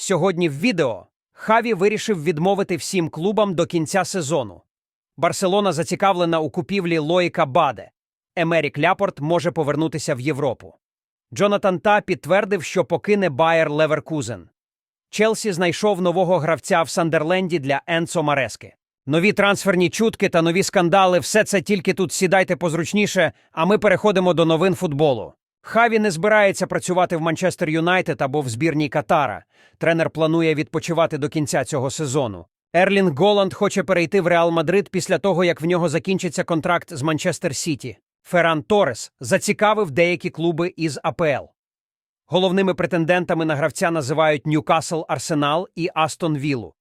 Сьогодні в відео Хаві вирішив відмовити всім клубам до кінця сезону. Барселона зацікавлена у купівлі Лоїка Баде. Емерік Ляпорт може повернутися в Європу. Джонатан Та підтвердив, що покине Байер Леверкузен. Челсі знайшов нового гравця в Сандерленді для Енцо Марески. Нові трансферні чутки та нові скандали все це тільки тут сідайте позручніше, а ми переходимо до новин футболу. Хаві не збирається працювати в Манчестер Юнайтед або в збірній Катара. Тренер планує відпочивати до кінця цього сезону. Ерлінг Голланд хоче перейти в Реал Мадрид після того, як в нього закінчиться контракт з Манчестер Сіті. Ферран Торес зацікавив деякі клуби із АПЛ. Головними претендентами на гравця називають Ньюкасл Арсенал і Астон Віллу.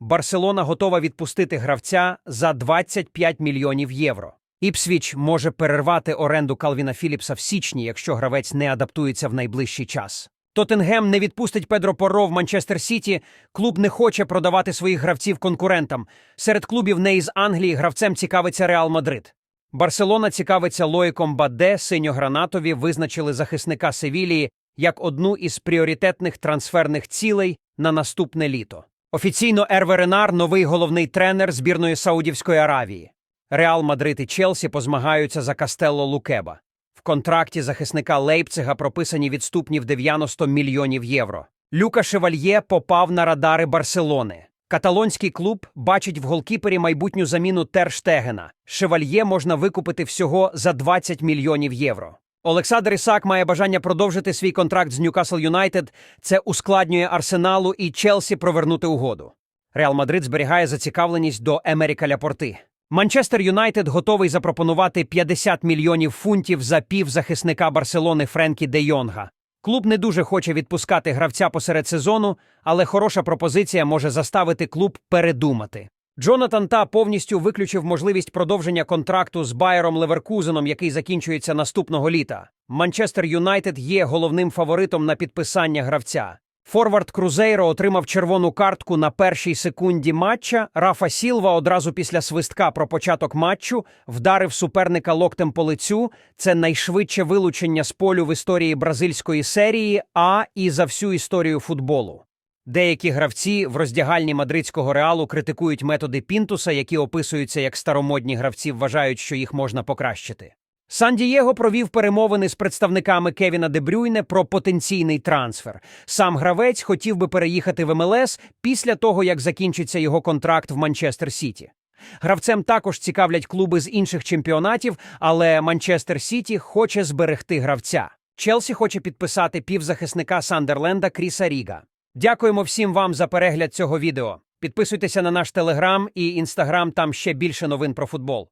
Барселона готова відпустити гравця за 25 мільйонів євро. Іпсвіч може перервати оренду Калвіна Філіпса в січні, якщо гравець не адаптується в найближчий час. Тоттенгем не відпустить Педро Порро в Манчестер Сіті. Клуб не хоче продавати своїх гравців конкурентам. Серед клубів не із Англії гравцем цікавиться Реал Мадрид. Барселона цікавиться Лоїком Баде, синьогранатові визначили захисника Севілії як одну із пріоритетних трансферних цілей на наступне літо. Офіційно Ерве Ренар – новий головний тренер збірної Саудівської Аравії. Реал Мадрид і Челсі позмагаються за Кастелло Лукеба. В контракті захисника Лейпцига прописані відступні в 90 мільйонів євро. Люка Шевальє попав на радари Барселони. Каталонський клуб бачить в голкіпері майбутню заміну Терштегена. Шевальє можна викупити всього за 20 мільйонів євро. Олександр Ісак має бажання продовжити свій контракт з Ньюкасл Юнайтед. Це ускладнює Арсеналу і Челсі провернути угоду. Реал Мадрид зберігає зацікавленість до Емеріка Ляпорти. Манчестер Юнайтед готовий запропонувати 50 мільйонів фунтів за півзахисника Барселони Френкі де Йонга. Клуб не дуже хоче відпускати гравця посеред сезону, але хороша пропозиція може заставити клуб передумати. Джонатан Та повністю виключив можливість продовження контракту з Байером Леверкузеном, який закінчується наступного літа. Манчестер Юнайтед є головним фаворитом на підписання гравця. Форвард Крузейро отримав червону картку на першій секунді матча. Рафа Сілва одразу після свистка про початок матчу вдарив суперника локтем по лицю. Це найшвидше вилучення з полю в історії бразильської серії, а і за всю історію футболу. Деякі гравці в роздягальні мадридського реалу критикують методи Пінтуса, які описуються як старомодні гравці, вважають, що їх можна покращити. Сан-Дієго провів перемовини з представниками Кевіна Дебрюйне про потенційний трансфер. Сам гравець хотів би переїхати в МЛС після того, як закінчиться його контракт в Манчестер Сіті. Гравцем також цікавлять клуби з інших чемпіонатів, але Манчестер Сіті хоче зберегти гравця. Челсі хоче підписати півзахисника Сандерленда Кріса Ріга. Дякуємо всім вам за перегляд цього відео. Підписуйтеся на наш телеграм і інстаграм, там ще більше новин про футбол.